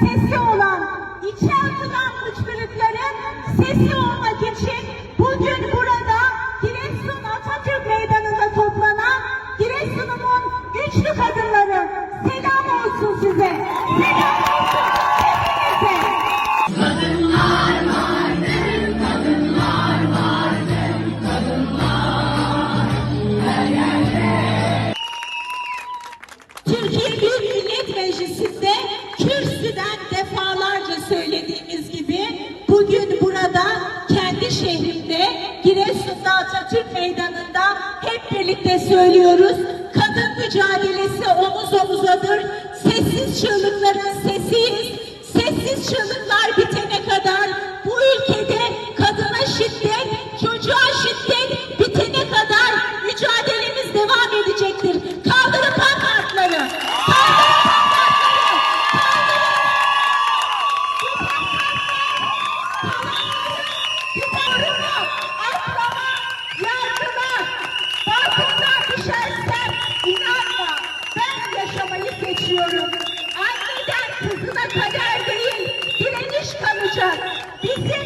sesi olan, içe atılan uçkurukların sesi olmak için bugün burada Giresun Atatürk Meydanı'nda toplanan Giresun'umun güçlü kadınları selam olsun size. Selam olsun hepinize. Türkiye Büyük Millet Meclisi'nde kendi şehrimde Giresun'da Atatürk Meydanı'nda hep birlikte söylüyoruz. Kadın mücadelesi omuz omuzadır. Sessiz çığlıkların sesiyiz. Sessiz çığlıklar bitene istiyorum. Anneden kızına kader değil, direniş kalacak. Bizim